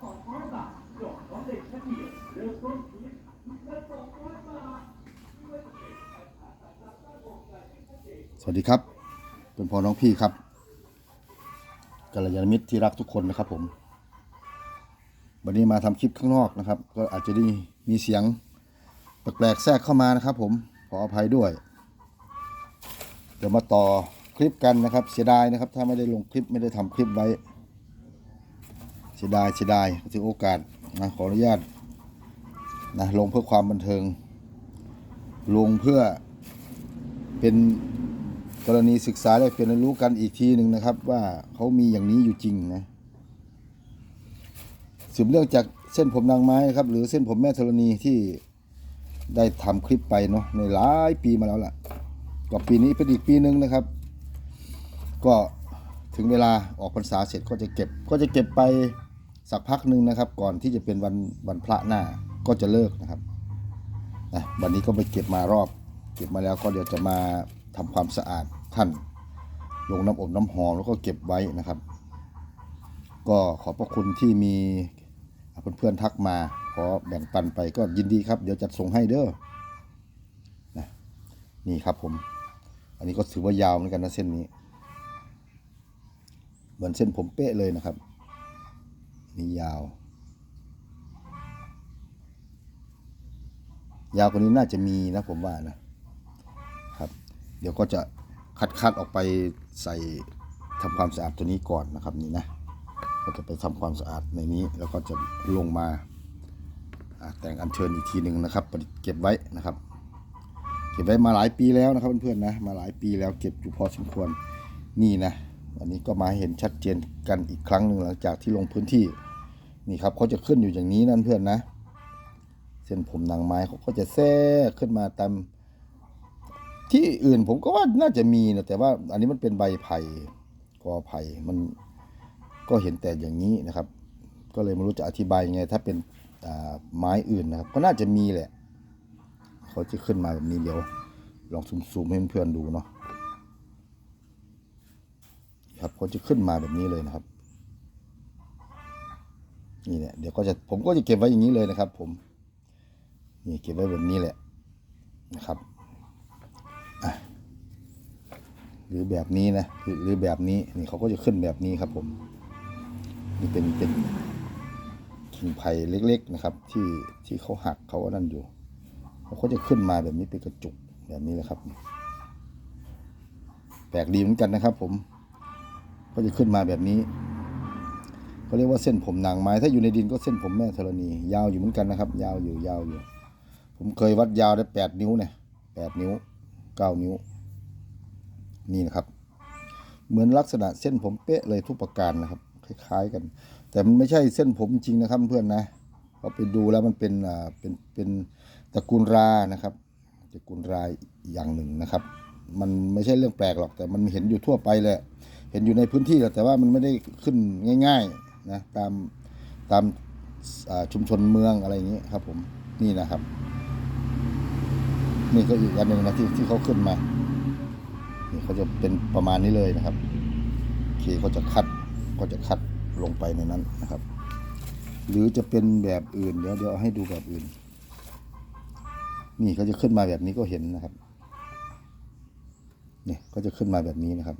สวัสดีครับ เป็นพ่อน้องพี่ครับกัลยาณมิตรที่รักทุกคนนะครับผม วันนี้มาทำคลิปข้างนอกนะครับ ก็อาจจะได้มีเสียงแปลกๆแทรกเข้ามานะครับ ผมขออภัยด้วยเดี๋ยวมาต่อคลิปกันนะครับ เสียดายนะครับ ถ้าไม่ได้ลงคลิปไม่ได้ทำคลิปไว้ เสียดายเสียดายถึงโอกาสนะขออนุญาตนะลงเพื่อความบันเทิง ลงเพื่อเป็นกรณีศึกษาได้เป็นเรียนรู้กันอีกทีหนึ่งนะครับ ว่าเขามีอย่างนี้อยู่จริงนะสืบเรื่องจากเส้นผมนางไม้นะครับ หรือเส้นผมแม่ธรณีที่ได้ทำคลิปไปเนาะในหลายปีมาแล้วล่ะก็ปีนี้เป็นอีกปีหนึ่งนะครับ ก็ถึงเวลาออกพรรษาเสร็จก็จะเก็บก็จะเก็บไป สักพักหนึ่งนะครับ ก่อนที่จะเป็นวันวันพระหน้าก็จะเลิกนะครับนะวันนี้ก็ไปเก็บมารอบ เก็บมาแล้วก็เดี๋ยวจะมาทำความสะอาดท่านลงน้ำอบน้ำหอมแล้วก็เก็บไว้นะครับ ก็ขอบพระคุณที่มีเพื่อนๆทักมาขอแบ่งปันไปก็ยินดีครับ เดี๋ยวจัดส่งให้เด้อนะนี่ครับผม อันนี้ก็ถือว่ายาวเหมือนกันนะเส้นนี้ เหมือนเส้นผมเป๊ะเลยนะครับ นี่ยาว ยาวกว่านี้น่าจะมีนะผมว่านะครับ เดี๋ยวก็จะคัดคัดออกไปใส่ทำความสะอาดตัวนี้ก่อนนะครับนี่นะก็จะไปทำความสะอาดในนี้แล้วก็จะลงมาอ่าแต่งอัญเชิญอีกทีหนึ่งนะครับเก็บไว้นะครับ เก็บไว้มาหลายปีแล้วนะครับเพื่อนๆนะมาหลายปีแล้วเก็บอยู่พอสมควรนี่นะวันนี้ก็มาเห็นชัดเจนกันอีกครั้งหนึ่งหลังจากที่ลงพื้นที่ นี่ครับเขาจะขึ้นอยู่อย่างนี้นั่นเพื่อนนะ เส้นผมนางไม้เขาก็จะแทรกขึ้นมาตามที่อื่นผมก็ว่าน่าจะมีนะแต่ว่าอันนี้มันเป็นใบไผ่กอไผ่มันก็เห็นแต่อย่างนี้นะครับ ก็เลยไม่รู้จะอธิบายยังไง ถ้าเป็นไม้อื่นนะครับ ก็น่าจะมีแหละ เขาจะขึ้นมาแบบนี้เดี๋ยว ลองซูมๆให้เพื่อนๆดูเนาะครับเขาจะขึ้นมาแบบนี้เลยนะครับ นี่แหละเดี๋ยวก็จะผมก็จะเก็บไว้อย่างนี้เลยนะครับ ผมนี่เก็บไว้แบบนี้แหละนะครับหรือแบบนี้นะหรือแบบนี้นี่เขาก็จะขึ้นแบบนี้ครับ ผมนี่เป็นเป็นกิ่งไผ่เล็ก ๆนะครับ ที่ที่เขาหักเขาอันนั่นอยู่เขาก็จะขึ้นมาแบบนี้เป็นกระจุกแบบนี้แหละครับ แปลกดีเหมือนกันนะครับ ผมก็จะขึ้นมาแบบนี้ เขาเรียกว่าเส้นผมนางไม้ ถ้าอยู่ในดินก็เส้นผมแม่ธรณี ยาวอยู่เหมือนกันนะครับ ยาวอยู่ยาวอยู่ ผมเคยวัดยาวได้แปดนิ้วเนี่ยแปดนิ้วเก้านิ้ว นี่นะครับ เหมือนลักษณะเส้นผมเป๊ะเลยทุกประการนะครับ คล้าย ๆกัน แต่มันไม่ใช่เส้นผมจริงนะครับเพื่อนนะพอไปดูแล้วมันเป็นอ่าเป็นเป็นตระกูลรานะครับตระกูลรายอย่างหนึ่งนะครับ มันไม่ใช่เรื่องแปลกหรอกแต่มันเห็นอยู่ทั่วไปแหละ เห็นอยู่ในพื้นที่แหละแต่ว่ามันไม่ได้ขึ้นง่าย ๆ นะตามตามชุมชนเมืองอะไรอย่างนี้ครับผมนี่นะครับ นี่ก็อีกอันหนึ่งนะที่ที่เขาขึ้นมานี่เขาจะเป็นประมาณนี้เลยนะครับเคเขาจะคัดก็จะคัดลงไปในนั้นนะครับ หรือจะเป็นแบบอื่นเดี๋ยวเดี๋ยวให้ดูแบบอื่น นี่เขาจะขึ้นมาแบบนี้ก็เห็นนะครับนี่ก็จะขึ้นมาแบบนี้นะครับ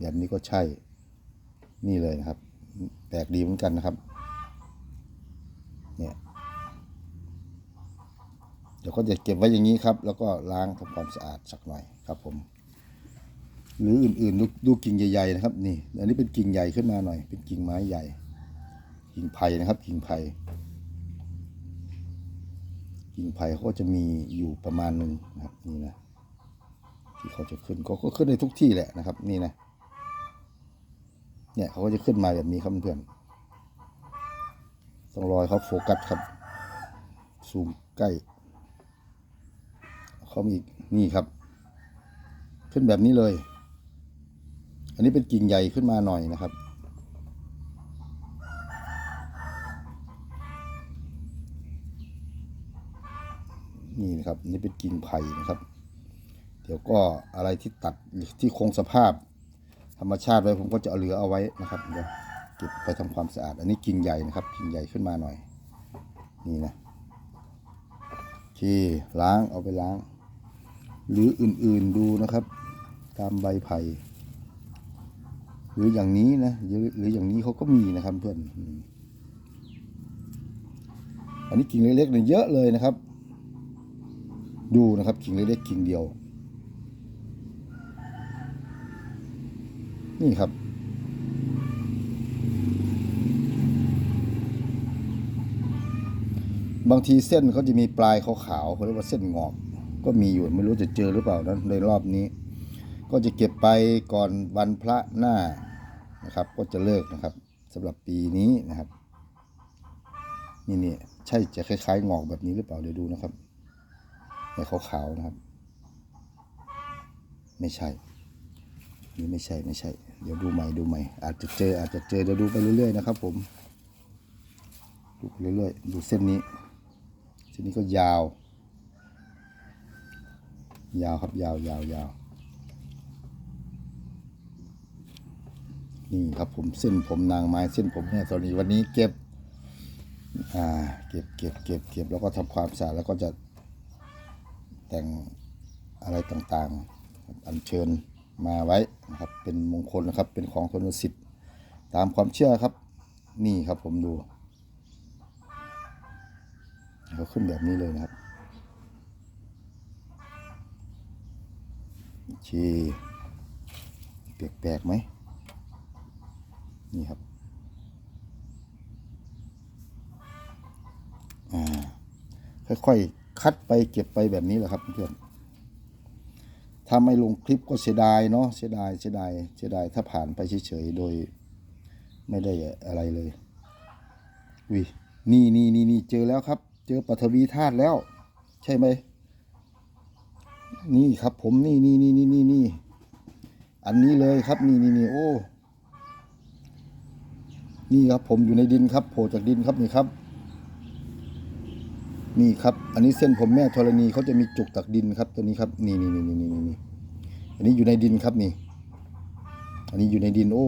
แบบนี้ก็ใช่ นี่เลยนะครับ แปลกดีเหมือนกันนะครับ เนี่ยเดี๋ยวก็จะเก็บไว้อย่างนี้ครับ แล้วก็ล้างทำความสะอาดสักหน่อยครับผม หรืออื่นๆดูดูกิ่งใหญ่ๆนะครับ นี่ อันนี้เป็นกิ่งใหญ่ขึ้นมาหน่อย เป็นกิ่งไม้ใหญ่ กิ่งไผ่นะครับ กิ่งไผ่กิ่งไผ่เขาก็จะมีอยู่ประมาณหนึ่งนะครับนี่นะที่เขาจะขึ้นก็ก็ขึ้นในทุกที่แหละนะครับ นี่นะ เนี่ยเขาก็จะขึ้นมาแบบนี้ครับเพื่อนต้องรอให้เขาโฟกัสครับ ซูมใกล้ เขามีอีกนี่ครับ ขึ้นแบบนี้เลย อันนี้เป็นกิ่งใหญ่ขึ้นมาหน่อยนะครับ นี่นะครับนนี่เป็นกิ่งไผ่นะครับ เดี๋ยวก็อะไรที่ตัดที่คงสภาพ ธรรมชาติไว้ผมก็จะเอาเหลือเอาไว้นะครับเดี๋ยวเก็บไปทำความสะอาด อันนี้กิ่งใหญ่นะครับ กิ่งใหญ่ขึ้นมาหน่อย นี่นะโอเคล้างเอาไปล้าง หรืออื่นๆดูนะครับ ตามใบไผ่หรืออย่างนี้นะหรืออย่างนี้เขาก็มีนะครับเพื่อนอันนี้กิ่งเล็กๆเนี่ยเยอะเลยนะครับ ดูนะครับกิ่งเล็กๆกิ่งเดียว นี่ครับ บางทีเส้นเขาจะมีปลายขาวๆเขาเรียกว่าเส้นงอก ก็มีอยู่ไม่รู้จะเจอหรือเปล่านะในรอบนี้ ก็จะเก็บไปก่อนวันพระหน้านะครับ ก็จะเลิกนะครับสำหรับปีนี้นะครับ นี่นี่ใช่จะคล้ายๆงอกแบบนี้หรือเปล่าเดี๋ยวดูนะครับในขาวๆนะครับ ไม่ใช่นี่ไม่ใช่ไม่ใช่ เดี๋ยวดูใหม่ดูใหม่ อาจจะเจออาจจะเจอเดี๋ยวดูไปเรื่อยๆนะครับผมดูไปเรื่อยๆดูเส้นนี้ เส้นนี้ก็ยาว ยาวครับยาวยาวยาวนี่ครับผมเส้นผมนางไม้เส้นผมแม่ตอนนี้วันนี้เก็บอ่าเก็บเก็บเก็บเก็บแล้วก็ทำความสะอาดแล้วก็จะแต่งอะไรต่างๆ อัญเชิญ มาไว้นะครับ เป็นมงคลนะครับ เป็นของทนสิทธิ์ตามความเชื่อครับ นี่ครับผมดูเขาขึ้นแบบนี้เลยนะครับโอเคแปลกๆไหมนี่ครับอ่าค่อยๆ คัดไปเก็บไปแบบนี้แหละครับเพื่อน ถ้าไม่ลงคลิปก็เสียดายเนาะเสียดายเสียดายเสียดายถ้าผ่านไปเฉยๆโดยไม่ได้อะไรเลยวินี่นี่นี่นี่เจอแล้วครับ เจอปฐวีธาตุแล้ว ใช่ไหมนี่ครับ ผมนี่นี่นี่นี่นี่นี่อันนี้เลยครับนี่นี่นี่โอ้ นี่ครับผมอยู่ในดินครับโผล่จากดินครับนี่ครับ นี่ครับ อันนี้เส้นผมแม่ธรณีเขาจะมีจุกตักดินครับตัวนี้ครับ นี่นี่นี่นี่นี่นี่อันนี้อยู่ในดินครับนี่ อันนี้อยู่ในดินโอ้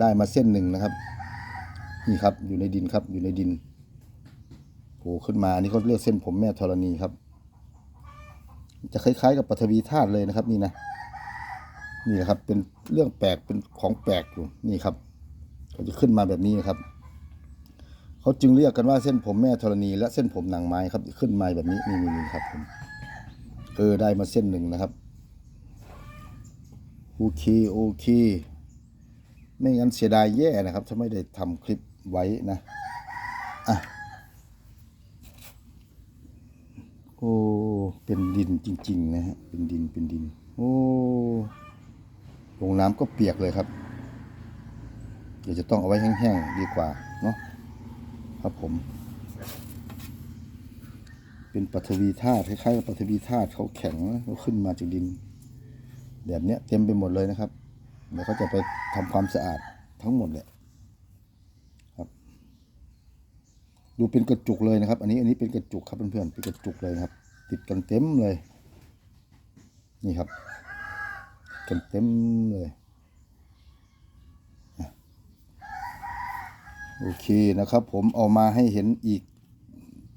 ได้มาเส้นหนึ่งนะครับ นี่ครับอยู่ในดินครับอยู่ในดินโผล่ขึ้นมาอันนี้เขาเรียกเส้นผมแม่ธรณีครับ จะคล้ายๆ กับปฐวีธาตุเลยนะครับ นี่นะนี่นะครับเป็นเรื่องแปลกเป็นของแปลกอยู่นี่ครับเขาจะขึ้นมาแบบนี้นะครับ เขาจึงเรียกกันว่าเส้นผมแม่ธรณี และเส้นผมนางไม้ครับ ขึ้นมาแบบนี้นี่นี่ครับผมเออได้มาเส้นหนึ่งนะครับโอเคโอเค ไม่งั้นเสียดายแย่นะครับถ้าไม่ได้ทำคลิปไว้นะอะโอ้เป็นดินจริง ๆ นะฮะเป็นดินเป็นดิน โอ้ลงน้ำก็เปียกเลยครับ เดี๋ยวจะต้องเอาไว้แห้งๆดีกว่าเนาะ ครับผม เป็นปฐวีธาตุคล้ายๆกับปฐวีธาตุเขาแข็งเขาขึ้นมาจากดิน แบบเนี้ยเต็มไปหมดเลยนะครับเดี๋ยวเขาจะไปทำความสะอาดทั้งหมดเลยครับ ดูเป็นกระจุกเลยนะครับ อันนี้อันนี้เป็นกระจุกครับเพื่อนๆเป็นกระจุกเลยนะครับ ติดกันเต็มเลย นี่ครับ กันเต็มเลย โอเคนะครับ ผมเอามาให้เห็นอีก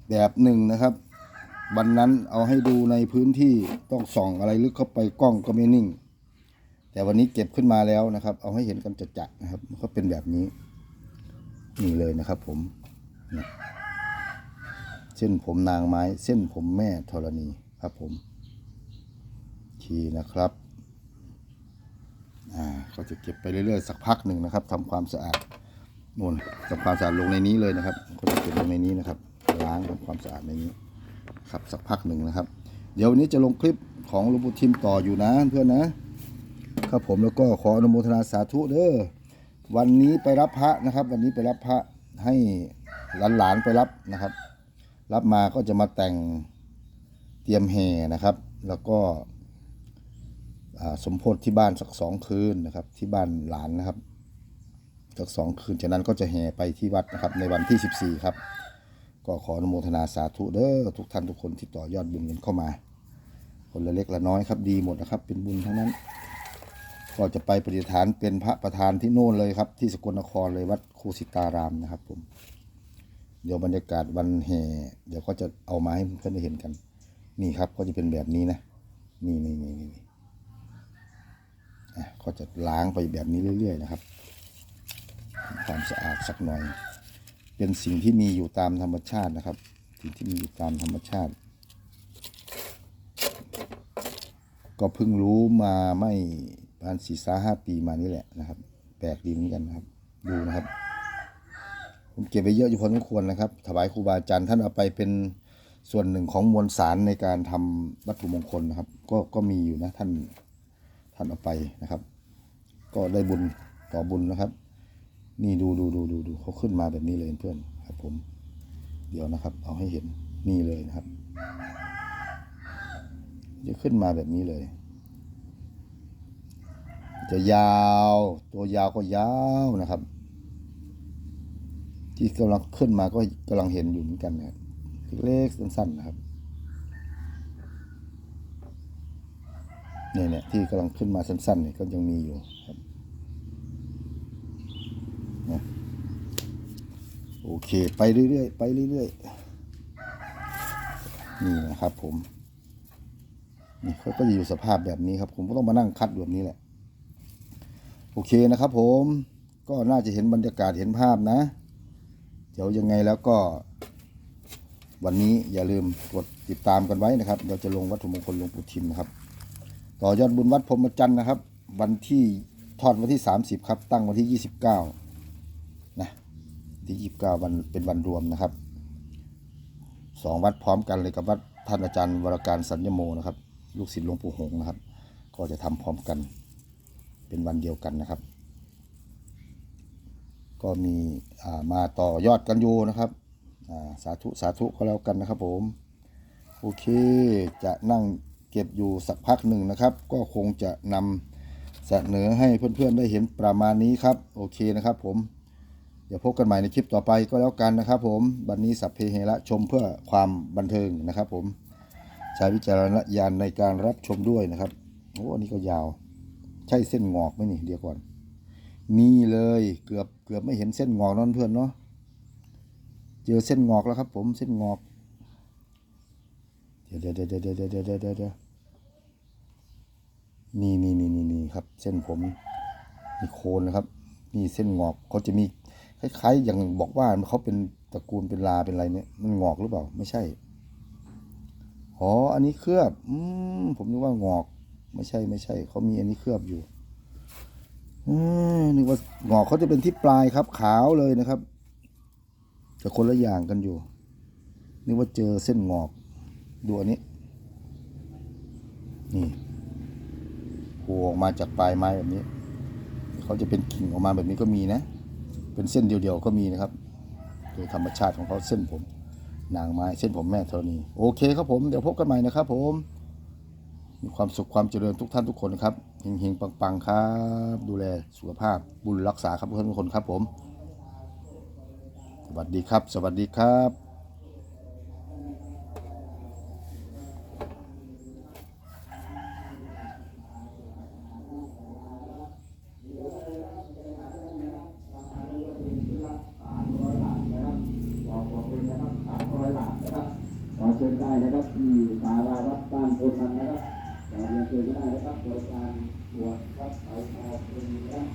แบบหนึ่งนะครับ วันนั้นเอาให้ดูในพื้นที่ต้องส่องอะไรลึกเข้าไปกล้องก็ไม่นิ่ง แต่วันนี้เก็บขึ้นมาแล้วนะครับ เอาให้เห็นกันจัดๆนะครับก็เป็นแบบนี้นี่เลยนะครับ ผมเส้นผมนางไม้ เส้นผมแม่ธรณีครับผมโอเคนะครับอ่าก็จะเก็บไปเรื่อยๆ สักพักหนึ่งนะครับทำความสะอาด นู่นทำความสะอาดลงในนี้เลยนะครับก็จะเก็บลงในนี้นะครับ ล้างทำความสะอาดในนี้ครับสักพักหนึ่งนะครับ เดี๋ยววันนี้จะลงคลิปของหลวงปู่ทิมต่ออยู่นะเพื่อนนะครับผมแล้วก็ขออนุโมทนาสาธุเด้อวันนี้ไปรับพระนะครับ วันนี้ไปรับพระให้หลานๆไปรับนะครับ รับมาก็จะมาแต่งเตรียมแห่นะครับ แล้วก็สมโพธิที่บ้านสักสองคืนนะครับ ที่บ้านหลานนะครับ จากสองคืนจากนั้นก็จะแห่ไปที่วัดนะครับในวันที่ 14 ครับ ก็ขออนุโมทนาสาธุเด้อทุกท่านทุกคนที่ต่อยอดบุญกันเข้ามา คนละเล็กละน้อยครับดีหมดนะครับ เป็นบุญทั้งนั้น ก็จะไปประดิฐานเป็นพระประธานที่โน่นเลยครับ ที่สกลนครเลยวัดครูสิตารามนะครับผมเดี๋ยวบรรยากาศวันแห่เดี๋ยวก็จะเอามาให้เพื่อนได้เห็นกัน นี่ครับก็จะเป็นแบบนี้นะนี่นี่นี่นี่ก็จะล้างไปแบบนี้เรื่อย ๆ นะครับ ความสะอาดสักหน่อย เป็นสิ่งที่มีอยู่ตามธรรมชาตินะครับสิ่งที่มีอยู่ตามธรรมชาติ ก็เพิ่งรู้มาไม่ประมาณสี่สาห้าปีมานี่แหละนะครับ แปลกดีเหมือนกันนะครับ ดูนะครับผมเก็บไปเยอะอยู่พอสมควรนะครับ ถวายครูบาอาจารย์ท่านเอาไปเป็นส่วนหนึ่งของมวลสารในการทำวัตถุมงคลนะครับ ก็ก็มีอยู่นะท่านท่านเอาไปนะครับ ก็ได้บุญต่อบุญนะครับ นี่ดูดูดูดูดูเขาขึ้นมาแบบนี้เลยเพื่อนครับผม เดี๋ยวนะครับ เอาให้เห็นนี่เลยนะครับ จะขึ้นมาแบบนี้เลย จะยาว ตัวยาวก็ยาวนะครับ ที่กำลังขึ้นมาก็กำลังเห็นอยู่เหมือนกันนะครับเล็กๆสั้นๆนะครับเนี่ยเนี่ยที่กำลังขึ้นมาสั้นๆเนี่ยก็ยังมีอยู่ครับนะ โอเค ไปเรื่อยๆ ไปเรื่อยๆ นี่นะครับผมนี่เขาก็จะอยู่สภาพแบบนี้ครับ ผมก็ต้องมานั่งคัดแบบนี้แหละ โอเคนะครับผมก็น่าจะเห็นบรรยากาศเห็นภาพนะ เดี๋ยวยังไงแล้วก็ วันนี้อย่าลืมกดติดตามกันไว้นะครับเราจะลงวัตถุมงคลหลวงปู่ทิมนะครับ ต่อยอดบุญวัดพรมจันทร์นะครับ วันที่ทอดวันที่ 30 ครับ ตั้งวันที่ 29 ที่29วันเป็นวันรวมนะครับสองวัดพร้อมกันเลยกับวัดท่านอาจารย์วรการสัญญโมนะครับ ลูกศิษย์หลวงปู่หงนะครับ ก็จะทำพร้อมกัน เป็นวันเดียวกันนะครับ ก็มีมาต่อยอดกันอยู่นะครับสาธุสาธุก็แล้วกันนะครับ ผม โอเคจะนั่งเก็บอยู่สักพักหนึ่งนะครับ ก็คงจะนำเสนอให้เพื่อนๆได้เห็นประมาณนี้ครับ โอเคนะครับผม เดี๋ยวพบกันใหม่ในคลิปต่อไปก็แล้วกันนะครับผมบันนี้สัพเพเหระชมเพื่อความบันเทิงนะครับผมใช้วิจารณญาณในการรับชมด้วยนะครับโอ้อันนี้ก็ยาว ใช่เส้นงอกไหมนี่เดี๋ยวก่อน นี่เลยเกือบเกือบไม่เห็นเส้นงอกนั่นเพื่อนเนาะเจอเส้นงอกแล้วครับ ผมเส้นงอกเดี๋ยวเดี๋ยวเดี๋ยวเดี๋ยวเดี๋ยวเดี๋ยวเดี๋ยวนี่นี่นี่นี่นี่ครับ เส้นผมมีโคนนะครับ นี่เส้นงอกเขาจะมี คล้ายๆอย่างบอกว่าเขาเป็นตระกูลเป็นลาเป็นอะไรเนี่ยมันงอกหรือเปล่า ไม่ใช่อ๋ออันนี้เคลือบอืมผมนึกว่างอก ไม่ใช่ไม่ใช่เขามีอันนี้เคลือบอยู่อืมนึกว่างอกเขาจะเป็นที่ปลายครับ ขาวเลยนะครับแต่คนละอย่างกันอยู่นึกว่าเจอเส้นงอกดูอันนี้ นี่โผล่ออกมาจากปลายไม้แบบนี้เขาจะเป็นกิ่งออกมาแบบนี้ก็มีนะ เป็นเส้นเดียวๆก็มีนะครับ โดยธรรมชาติของเขาเส้นผม นางไม้เส้นผมแม่ธรณีโอเคครับผมเดี๋ยวพบกันใหม่นะครับผม มีความสุขความเจริญทุกท่านทุกคนนะครับเฮงๆปังๆครับ ดูแลสุขภาพบุญรักษาครับทุกท่านทุกคนครับผม สวัสดีครับ สวัสดีครับ คนนะครับอยากเรียนเชิญได้นะครับโดยการบวชครับเขาเอาเป็นนะค